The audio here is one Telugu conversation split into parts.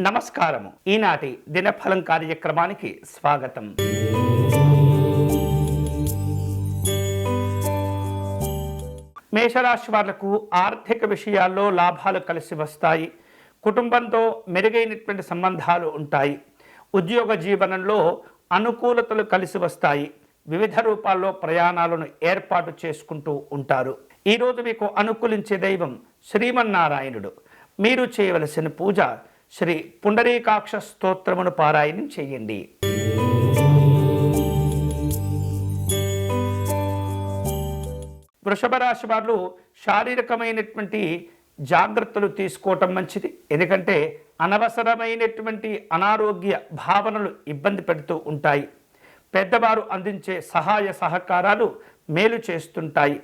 నమస్కారము. ఈనాటి దినఫలం కార్యక్రమానికి స్వాగతం. మేషరాశి వాళ్ళకు ఆర్థిక విషయాల్లో లాభాలు కలిసి వస్తాయి. కుటుంబంతో మెరుగైనటువంటి సంబంధాలు ఉంటాయి. ఉద్యోగ జీవనంలో అనుకూలతలు కలిసి వస్తాయి. వివిధ రూపాల్లో ప్రయాణాలను ఏర్పాటు చేసుకుంటూ ఉంటారు. ఈరోజు మీకు అనుకూలించే దైవం శ్రీమన్నారాయణుడు. మీరు చేయవలసిన పూజ శ్రీ పుండరీకాక్ష స్తోత్రమును పారాయణం చేయండి. వృషభ రాశి వారు శారీరకమైనటువంటి జాగ్రత్తలు తీసుకోవటం మంచిది. ఎందుకంటే అనవసరమైనటువంటి అనారోగ్య భావనలు ఇబ్బంది పెడుతూ ఉంటాయి. పెద్దవారు అందించే సహాయ సహకారాలు మేలు చేస్తుంటాయి.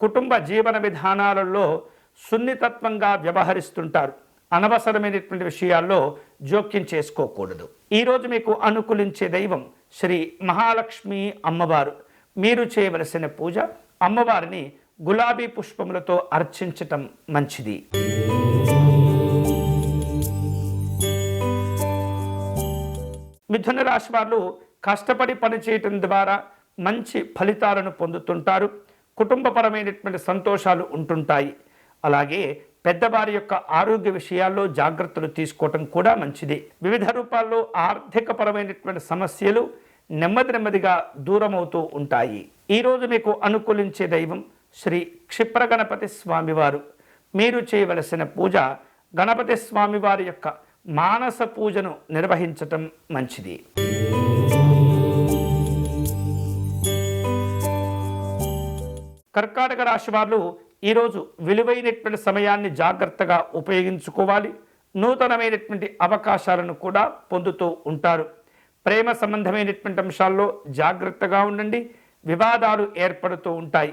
కుటుంబ జీవన విధానాలలో సున్నితత్వంగా వ్యవహరిస్తుంటారు. అనవసరమైనటువంటి విషయాల్లో జోక్యం చేసుకోకూడదు. ఈరోజు మీకు అనుకూలించే దైవం శ్రీ మహాలక్ష్మి అమ్మవారు. మీరు చేయవలసిన పూజ అమ్మవారిని గులాబీ పుష్పములతో అర్చించటం మంచిది. మిథున రాశి వారు కష్టపడి పనిచేయటం ద్వారా మంచి ఫలితాలను పొందుతుంటారు. కుటుంబపరమైనటువంటి సంతోషాలు ఉంటుంటాయి. అలాగే పెద్దవారి యొక్క ఆరోగ్య విషయాల్లో జాగ్రత్తలు తీసుకోవటం కూడా మంచిది. వివిధ రూపాల్లో ఆర్థికపరమైనటువంటి సమస్యలు నెమ్మది నెమ్మదిగా దూరమవుతూ ఉంటాయి. ఈరోజు మీకు అనుకూలించే దైవం శ్రీ క్షిప్ర గణపతి స్వామివారు. మీరు చేయవలసిన పూజ గణపతి స్వామివారి యొక్క మానస పూజను నిర్వహించటం మంచిది. కర్కాటక రాశి వాళ్ళు ఈరోజు విలువైనటువంటి సమయాన్ని జాగ్రత్తగా ఉపయోగించుకోవాలి. నూతనమైనటువంటి అవకాశాలను కూడా పొందుతూ ఉంటారు. ప్రేమ సంబంధమైనటువంటి అంశాల్లో జాగ్రత్తగా ఉండండి. వివాదాలు ఏర్పడుతూ ఉంటాయి.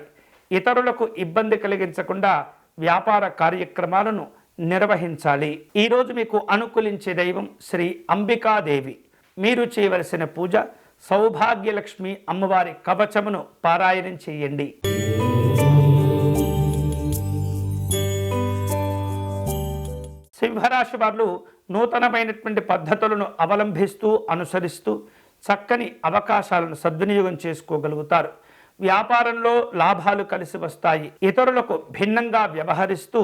ఇతరులకు ఇబ్బంది కలిగించకుండా వ్యాపార కార్యక్రమాలను నిర్వహించాలి. ఈరోజు మీకు అనుకూలించే దైవం శ్రీ అంబికాదేవి. మీరు చేయవలసిన పూజ సౌభాగ్యలక్ష్మి అమ్మవారి కవచమును పారాయణం చేయండి. కుంభరాశి వారు నూతనమైనటువంటి పద్ధతులను అవలంబిస్తూ అనుసరిస్తూ చక్కని అవకాశాలను సద్వినియోగం చేసుకోగలుగుతారు. వ్యాపారంలో లాభాలు కలిసి వస్తాయి. ఇతరులకు భిన్నంగా వ్యవహరిస్తూ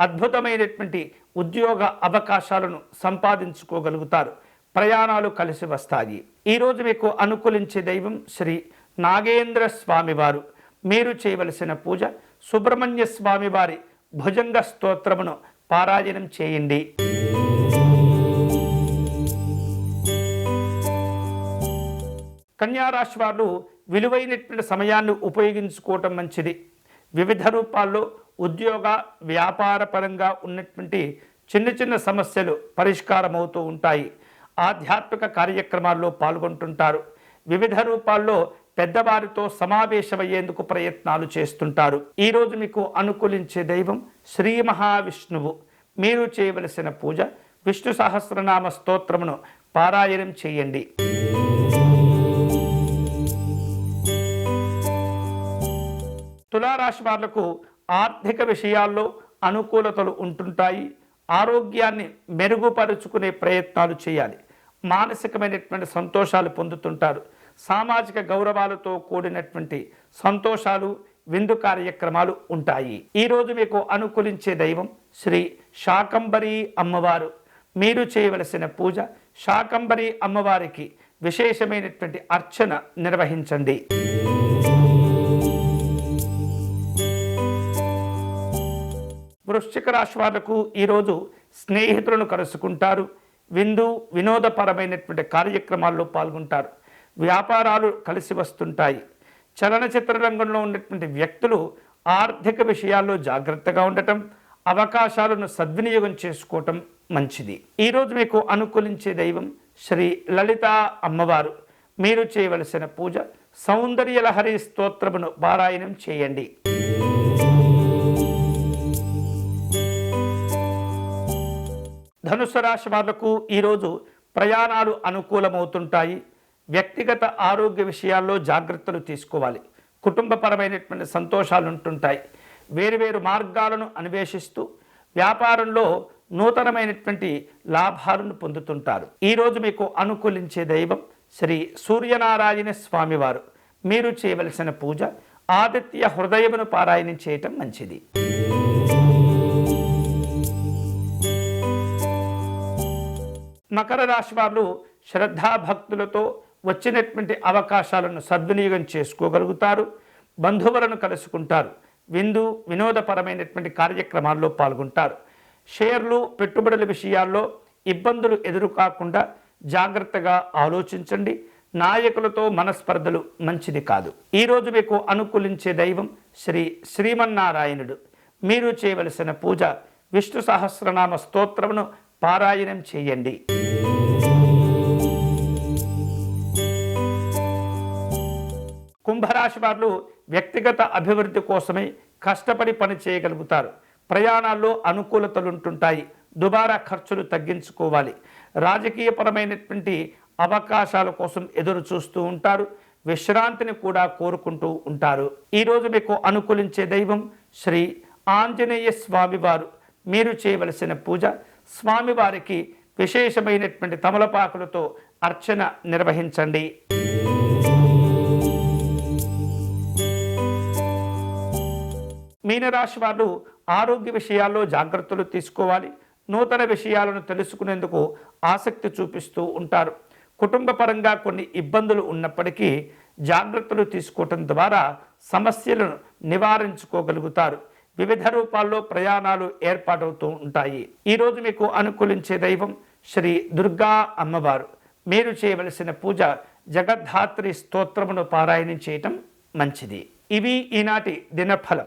అద్భుతమైనటువంటి ఉద్యోగ అవకాశాలను సంపాదించుకోగలుగుతారు. ప్రయాణాలు కలిసి వస్తాయి. ఈరోజు మీకు అనుకూలించే దైవం శ్రీ నాగేంద్ర స్వామివారు. మీరు చేయవలసిన పూజ సుబ్రహ్మణ్య స్వామివారి భుజంగ స్తోత్రమును పారాయణం చేయండి. కన్యారాశి వారు విలువైనటువంటి సమయాన్ని ఉపయోగించుకోవటం మంచిది. వివిధ రూపాల్లో ఉద్యోగ వ్యాపార పరంగా ఉన్నటువంటి చిన్న చిన్న సమస్యలు పరిష్కారమవుతూ ఉంటాయి. ఆధ్యాత్మిక కార్యక్రమాల్లో పాల్గొంటుంటారు. వివిధ రూపాల్లో పెద్దవారితో సమావేశమయ్యేందుకు ప్రయత్నాలు చేస్తుంటారు. ఈరోజు మీకు అనుకూలించే దైవం శ్రీ మహావిష్ణువు. మీరు చేయవలసిన పూజ విష్ణు సహస్రనామ స్తోత్రమును పారాయణం చేయండి. తులారాశి వాళ్ళకు ఆర్థిక విషయాల్లో అనుకూలతలు ఉంటుంటాయి. ఆరోగ్యాన్ని మెరుగుపరుచుకునే ప్రయత్నాలు చేయాలి. మానసికమైనటువంటి సంతోషాలు పొందుతుంటారు. సామాజిక గౌరవాలతో కూడినటువంటి సంతోషాలు విందు కార్యక్రమాలు ఉంటాయి. ఈరోజు మీకు అనుకూలించే దైవం శ్రీ శాకంబరి అమ్మవారు. మీరు చేయవలసిన పూజ శాకంబరి అమ్మవారికి విశేషమైనటువంటి అర్చన నిర్వహించండి. వృశ్చిక రాశి వాళ్ళకు ఈరోజు స్నేహితులను కలుసుకుంటారు. విందు వినోదపరమైనటువంటి కార్యక్రమాల్లో పాల్గొంటారు. వ్యాపారాలు కలిసి వస్తుంటాయి. చలనచిత్ర రంగంలో ఉన్నటువంటి వ్యక్తులు ఆర్థిక విషయాల్లో జాగ్రత్తగా ఉండటం అవకాశాలను సద్వినియోగం చేసుకోవటం మంచిది. ఈరోజు మీకు అనుకూలించే దైవం శ్రీ లలిత అమ్మవారు. మీరు చేయవలసిన పూజ సౌందర్యలహరి స్తోత్రమును పారాయణం చేయండి. ధనుసు రాశి వాళ్ళకు ఈరోజు ప్రయాణాలు అనుకూలమవుతుంటాయి. వ్యక్తిగత ఆరోగ్య విషయాల్లో జాగ్రత్తలు తీసుకోవాలి. కుటుంబపరమైనటువంటి సంతోషాలు ఉంటుంటాయి వేరువేరు మార్గాలను అన్వేషిస్తూ వ్యాపారంలో నూతనమైనటువంటి లాభాలను పొందుతుంటారు. ఈరోజు మీకు అనుకూలించే దైవం శ్రీ సూర్యనారాయణ స్వామివారు. మీరు చేయవలసిన పూజ ఆదిత్య హృదయమును పారాయణం చేయటం మంచిది. మకర రాశి వారు శ్రద్ధాభక్తులతో వచ్చినటువంటి అవకాశాలను సద్వినియోగం చేసుకోగలుగుతారు బంధువులను కలుసుకుంటారు విందు వినోదపరమైనటువంటి కార్యక్రమాల్లో పాల్గొంటారు. షేర్లు పెట్టుబడుల విషయాల్లో ఇబ్బందులు ఎదురు కాకుండా జాగ్రత్తగా ఆలోచించండి. నాయకులతో మనస్పర్ధలు మంచిది కాదు. ఈరోజు మీకు అనుకూలించే దైవం శ్రీ శ్రీమన్నారాయణుడు. మీరు చేయవలసిన పూజ విష్ణు సహస్రనామ స్తోత్రమును పారాయణం చేయండి. కుంభరాశి వారు వ్యక్తిగత అభివృద్ధి కోసమై కష్టపడి పని చేయగలుగుతారు. ప్రయాణాల్లో అనుకూలతలు ఉంటుంటాయి దుబారా ఖర్చులు తగ్గించుకోవాలి. రాజకీయపరమైనటువంటి అవకాశాల కోసం ఎదురు చూస్తూ ఉంటారు. విశ్రాంతిని కూడా కోరుకుంటూ ఉంటారు. ఈరోజు మీకు అనుకూలించే దైవం శ్రీ ఆంజనేయ స్వామివారు. మీరు చేయవలసిన పూజ స్వామివారికి విశేషమైనటువంటి తమలపాకులతో అర్చన నిర్వహించండి. మీనరాశి వారు ఆరోగ్య విషయాల్లో జాగ్రత్తలు తీసుకోవాలి నూతన విషయాలను తెలుసుకునేందుకు ఆసక్తి చూపిస్తూ ఉంటారు. కుటుంబ పరంగా కొన్ని ఇబ్బందులు ఉన్నప్పటికీ జాగ్రత్తలు తీసుకోవటం ద్వారా సమస్యలను నివారించుకోగలుగుతారు. వివిధ రూపాల్లో ప్రయాణాలు ఏర్పాటవుతూ ఉంటాయి. ఈరోజు మీకు అనుకూలించే దైవం శ్రీ దుర్గా అమ్మవారు. మీరు చేయవలసిన పూజ జగద్ధాత్రి స్తోత్రమును పారాయణం చేయటం మంచిది. ఇవి ఈనాటి దినఫలం.